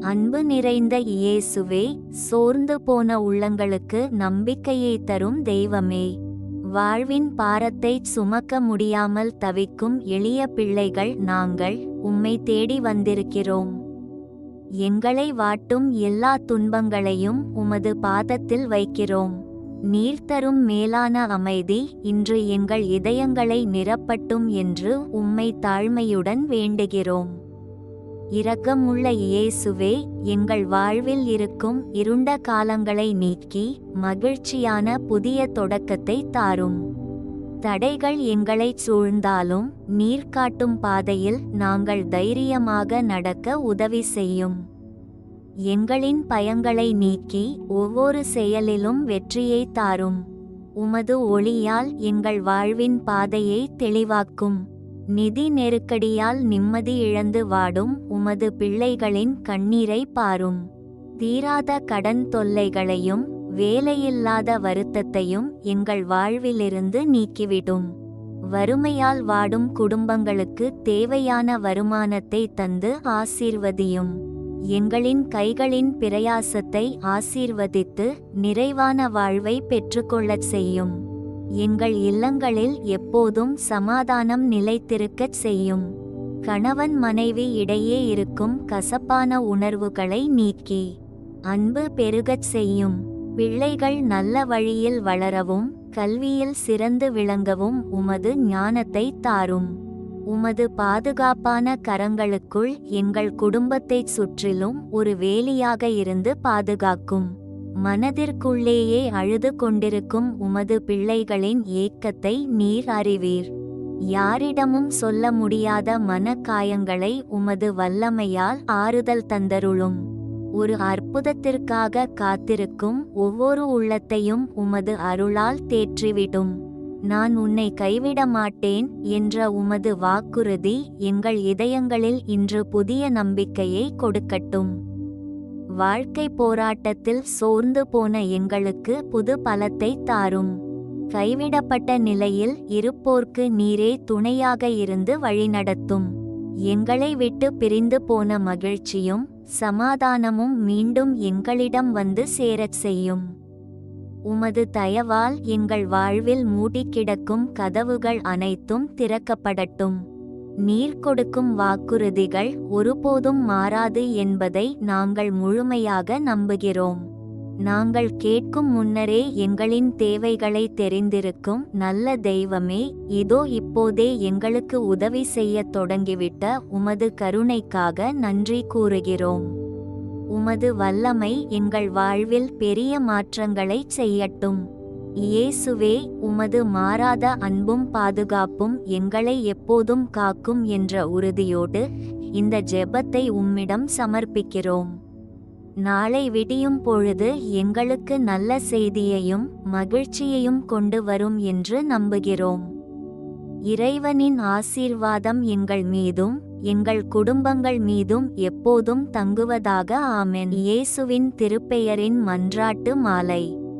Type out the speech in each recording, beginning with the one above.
அன்பு நிறைந்த இயேசுவே சோர்ந்து போன உள்ளங்களுக்கு நம்பிக்கையை தரும் தெய்வமே. வாழ்வின் பாரத்தை சுமக்க முடியாமல் தவிக்கும் எளிய பிள்ளைகள் நாங்கள் உம்மை தேடி வந்திருக்கிறோம். எங்களை வாட்டும் எல்லா துன்பங்களையும் உமது பாதத்தில் வைக்கிறோம். நீர் தரும் மேலான அமைதி இன்று எங்கள் இதயங்களை நிரப்பட்டும் என்று உம்மை தாழ்மையுடன் வேண்டுகிறோம். இரக்கமுள்ள இயேசுவே எங்கள் வாழ்வில் இருக்கும் இருண்ட காலங்களை நீக்கி மகிழ்ச்சியான புதிய தொடக்கத்தை தாரும். தடைகள் எங்களைச் சூழ்ந்தாலும் நீர் காட்டும் பாதையில் நாங்கள் தைரியமாக நடக்க உதவி செய்யும். எங்களின் பயங்களை நீக்கி ஒவ்வொரு செயலிலும் வெற்றியை தாரும். உமது ஒளியால் எங்கள் வாழ்வின் பாதையை தெளிவாக்கும். நிதி நெருக்கடியால் நிம்மதி இழந்து வாடும் உமது பிள்ளைகளின் கண்ணீரை பாரும். தீராத கடன் தொல்லைகளையும் வேலையில்லாத வருத்தத்தையும் எங்கள் வாழ்விலிருந்து நீக்கிவிடும். வறுமையால் வாடும் குடும்பங்களுக்கு தேவையான வருமானத்தை தந்து ஆசீர்வதியும். எங்களின் கைகளின் பிரயாசத்தை ஆசீர்வதித்து நிறைவான வாழ்வை பெற்றுக்கொள்ளச் செய்யும். எங்கள் இல்லங்களில் எப்போதும் சமாதானம் நிலைத்திருக்கச் செய்யும். கணவன் மனைவி இடையே இருக்கும் கசப்பான உணர்வுகளை நீக்கி அன்பு பெருகச் செய்யும். பிள்ளைகள் நல்ல வழியில் வளரவும் கல்வியில் சிறந்து விளங்கவும் உமது ஞானத்தை தாரும். உமது பாதுகாப்பான கரங்களுக்குள் எங்கள் குடும்பத்தைச் சுற்றிலும் ஒரு வேலியாக இருந்து பாதுகாக்கும். மனதிற்குள்ளேயே அழுது கொண்டிருக்கும் உமது பிள்ளைகளின் ஏக்கத்தை நீர் அறிவீர். யாரிடமும் சொல்ல முடியாத மனக்காயங்களை உமது வல்லமையால் ஆறுதல் தந்தருளும். ஒரு அற்புதத்திற்காக காத்திருக்கும் ஒவ்வொரு உள்ளத்தையும் உமது அருளால் தேற்றிவிடும். நான் உன்னை கைவிட மாட்டேன் என்ற உமது வாக்குறுதி எங்கள் இதயங்களில் இன்று புதிய நம்பிக்கையை கொடுக்கட்டும். வாழ்க்கை போராட்டத்தில் சோர்ந்து போன எங்களுக்கு புது பலத்தை தாரும். கைவிடப்பட்ட நிலையில் இருப்போர்க்கு நீரே துணையாக இருந்து வழிநடத்தும். எங்களை விட்டு பிரிந்து போன மகிழ்ச்சியும் சமாதானமும் மீண்டும் எங்களிடம் வந்து சேரச் செய்யும். உமது தயவால் எங்கள் வாழ்வில் மூடிக் கிடக்கும் கதவுகள் அனைத்தும் திறக்கப்படட்டும். நீர் கொடுக்கும் வாக்குறுதிகள் ஒருபோதும் மாறாது என்பதை நாங்கள் முழுமையாக நம்புகிறோம். நாங்கள் கேட்கும் முன்னரே எங்களின் தேவைகளை தெரிந்திருக்கும் நல்ல தெய்வமே இதோ இப்போதே எங்களுக்கு உதவி செய்யத் தொடங்கிவிட்ட உமது கருணைக்காக நன்றி கூறுகிறோம். உமது வல்லமை எங்கள் வாழ்வில் பெரிய மாற்றங்களைச் செய்யட்டும். இயேசுவே உமது மாறாத அன்பும் பாதுகாப்பும் எங்களை எப்போதும் காக்கும் என்ற உறுதியோடு இந்த ஜெபத்தை உம்மிடம் சமர்ப்பிக்கிறோம். நாளை விடியும் பொழுது எங்களுக்கு நல்ல செய்தியையும் மகிழ்ச்சியையும் கொண்டு வரும் என்று நம்புகிறோம். இறைவனின் ஆசீர்வாதம் எங்கள் மீதும் எங்கள் குடும்பங்கள் மீதும் எப்போதும் தங்குவதாக ஆமென். இயேசுவின் திருப்பெயரின் மன்றாட்டு மாலை.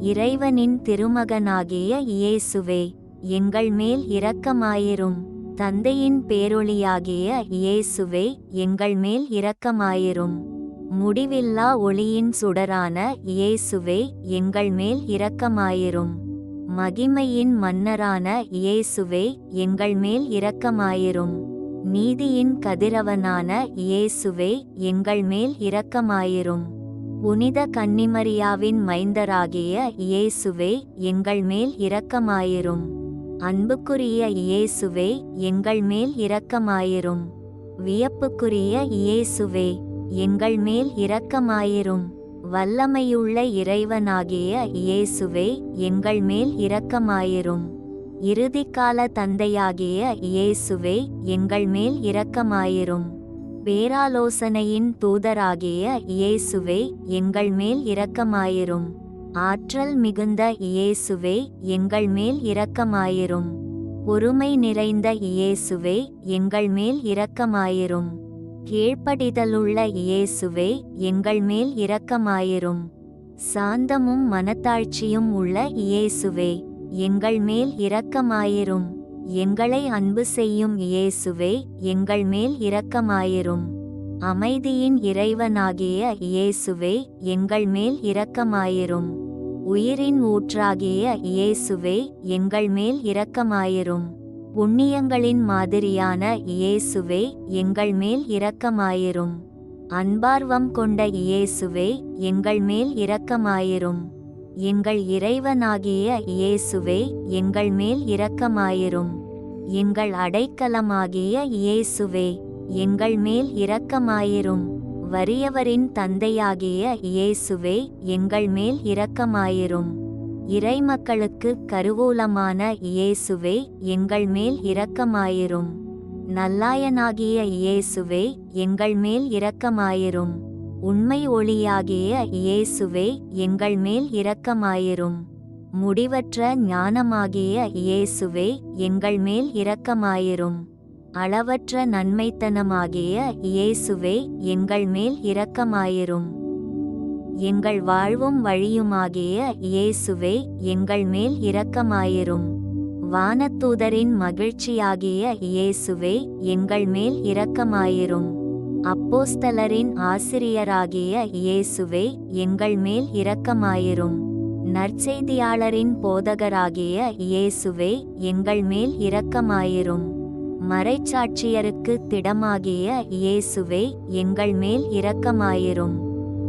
இறைவனின் திருமகனாகிய இயேசுவே எங்கள் மேல் இரக்கமாயிரும். தந்தையின் பேரொளியாகிய இயேசுவே எங்கள் மேல் இரக்கமாயிரும். முடிவில்லா ஒளியின் சுடரான இயேசுவே எங்கள் மேல் இரக்கமாயிரும். மகிமையின் மன்னரான இயேசுவே எங்கள் மேல் இரக்கமாயிரும். நீதியின் கதிரவனான இயேசுவே எங்கள் மேல் இரக்கமாயிரும். புனித கன்னிமரியாவின் மைந்தராகிய இயேசுவே எங்கள் மேல் இரக்கமாயிரும். அன்புக்குரிய இயேசுவே எங்கள் மேல் இரக்கமாயிரும். வியப்புக்குரிய இயேசுவே எங்கள் மேல் இரக்கமாயிரும். வல்லமையுள்ள இறைவனாகிய இயேசுவே எங்கள் மேல் இரக்கமாயிரும். இறுதிக்கால தந்தையாகிய இயேசுவே எங்கள் மேல் இரக்கமாயிரும். பேராலோசனையின் தூதராகிய இயேசுவே எங்கள் மேல் இரக்கமாயிரும். ஆற்றல் மிகுந்த இயேசுவே எங்கள் மேல் இரக்கமாயிரும். பொறுமை நிறைந்த இயேசுவே எங்கள் மேல் இரக்கமாயிரும். கீழ்ப்படிதலுள்ள இயேசுவே எங்கள் மேல் இரக்கமாயிரும். சாந்தமும் மனத்தாழ்ச்சியும் உள்ள இயேசுவே எங்கள் மேல் இரக்கமாயிரும். எங்களை அன்பு செய்யும் இயேசுவே எங்கள் மேல் இரக்கமாயிரும். அமைதியின் இறைவனாகிய இயேசுவே எங்கள் மேல் இரக்கமாயிரும். உயிரின் ஊற்றாகிய இயேசுவே எங்கள் மேல் இரக்கமாயிரும். புண்ணியங்களின் மாதிரியான இயேசுவே எங்கள் மேல் இரக்கமாயிரும். அன்பார்வம் கொண்ட இயேசுவே எங்கள் மேல் இரக்கமாயிரும். எங்கள் இறைவனாகிய இயேசுவே எங்கள் மேல் இரக்கமாயிரும். எங்கள் அடைக்கலமாகிய இயேசுவே எங்கள் மேல் இரக்கமாயிரும். வறியவரின் தந்தையாகிய இயேசுவே எங்கள் மேல் இரக்கமாயிரும். இறைமக்களுக்கு கருவூலமான இயேசுவே எங்கள் மேல் இரக்கமாயிரும். நல்லாயனாகிய இயேசுவே எங்கள் மேல் இரக்கமாயிரும். உண்மை ஒளியாகிய இயேசுவே எங்கள் மேல் இரக்கமாயிரும். முடிவற்ற ஞானமாகிய இயேசுவே எங்கள் மேல் இரக்கமாயிரும். அளவற்ற நன்மைத்தனமாகிய இயேசுவே எங்கள் மேல் இரக்கமாயிரும். எங்கள் வாழ்வும் வழியுமாகிய இயேசுவே எங்கள் மேல் இரக்கமாயிரும். வானத்தூதரின் மகிழ்ச்சியாகிய இயேசுவே எங்கள் மேல் இரக்கமாயிரும். அப்போஸ்தலரின் ஆசிரியராகிய இயேசுவே எங்கள் மேல் இரக்கமாயிரும். நற்செய்தியாளரின் போதகராகிய இயேசுவே எங்கள் மேல் இரக்கமாயிரும். மறைச்சாட்சியருக்கு திடமாகிய இயேசுவே எங்கள் மேல் இரக்கமாயிரும்.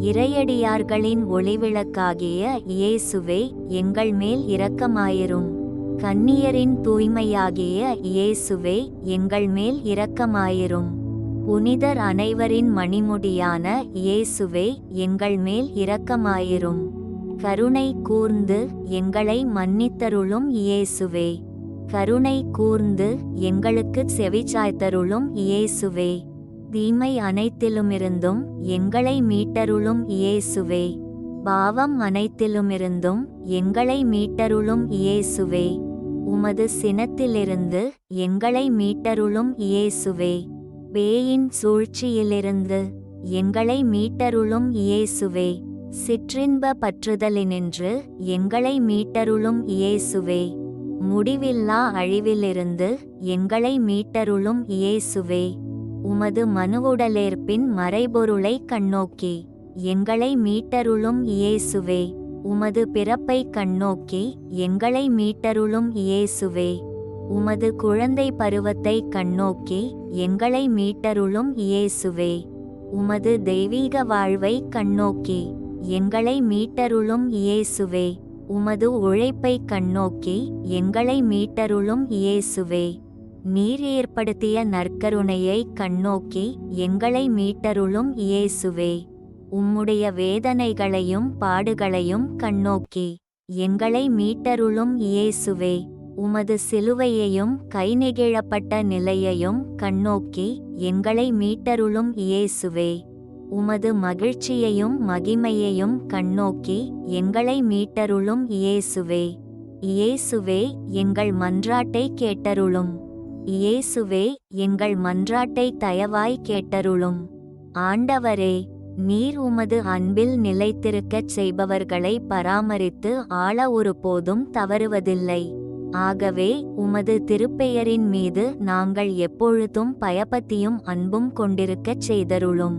இறையடியார்களின் ஒளிவிளக்காகிய இயேசுவே எங்கள் மேல் இரக்கமாயிரும். கன்னியரின் தூய்மையாகிய இயேசுவே எங்கள் மேல் இரக்கமாயிரும். புனிதர் அனைவரின் மணிமுடியான இயேசுவே எங்கள் மேல் இரக்கமாயிரும். கருணை கூர்ந்து எங்களை மன்னித்தருளும் இயேசுவே. கருணை கூர்ந்து எங்களுக்கு செவிச்சாய்த்தருளும் இயேசுவே. தீமை அனைத்திலுமிருந்தும் எங்களை மீட்டருளும் இயேசுவே. பாவம் அனைத்திலுமிருந்தும் எங்களை மீட்டருளும் இயேசுவே. உமது சினத்திலிருந்து எங்களை மீட்டருளும் இயேசுவே. பேயின் சூழ்ச்சியிலிருந்து எங்களை மீட்டருளும் இயேசுவே. சிற்றின்ப பற்றுதலினின்று எங்களை மீட்டருளும் இயேசுவே. முடிவில்லா அழிவிலிருந்து எங்களை மீட்டருளும் இயேசுவே. உமது மனுவுடலேற்பின் மறைபொருளை கண்ணோக்கி எங்களை மீட்டருளும் இயேசுவே. உமது பிறப்பை கண்ணோக்கி எங்களை மீட்டருளும் இயேசுவே. உமது குழந்தை பருவத்தை கண்ணோக்கி எங்களை மீட்டருளும் இயேசுவே. உமது தெய்வீக வாழ்வை கண்ணோக்கி எங்களை மீட்டருளும் இயேசுவே உமது உழைப்பை கண்ணோக்கி எங்களை மீட்டருளும் இயேசுவே. நீர் ஏற்படுத்திய நற்கருணையை கண்ணோக்கி எங்களை மீட்டருளும் இயேசுவே. உம்முடைய வேதனைகளையும் பாடுகளையும் கண்ணோக்கி எங்களை மீட்டருளும் இயேசுவே. உமது சிலுவையையும் கை நிகழப்பட்ட நிலையையும் கண்ணோக்கி எங்களை மீட்டருளும் இயேசுவே. உமது மகிழ்ச்சியையும் மகிமையையும் கண்ணோக்கி எங்களை மீட்டருளும் இயேசுவே. இயேசுவே எங்கள் மன்றாட்டை கேட்டருளும். இயேசுவே எங்கள் மன்றாட்டை தயவாய் கேட்டருளும். ஆண்டவரே நீர் உமது அன்பில் நிலைத்திருக்கச் செய்பவர்களை பராமரித்து ஆள ஒருபோதும் தவறுவதில்லை. ஆகவே உமது திருப்பெயரின் மீது நாங்கள் எப்பொழுதும் பயபத்தியும் அன்பும் கொண்டிருக்கச் செய்தருளும்.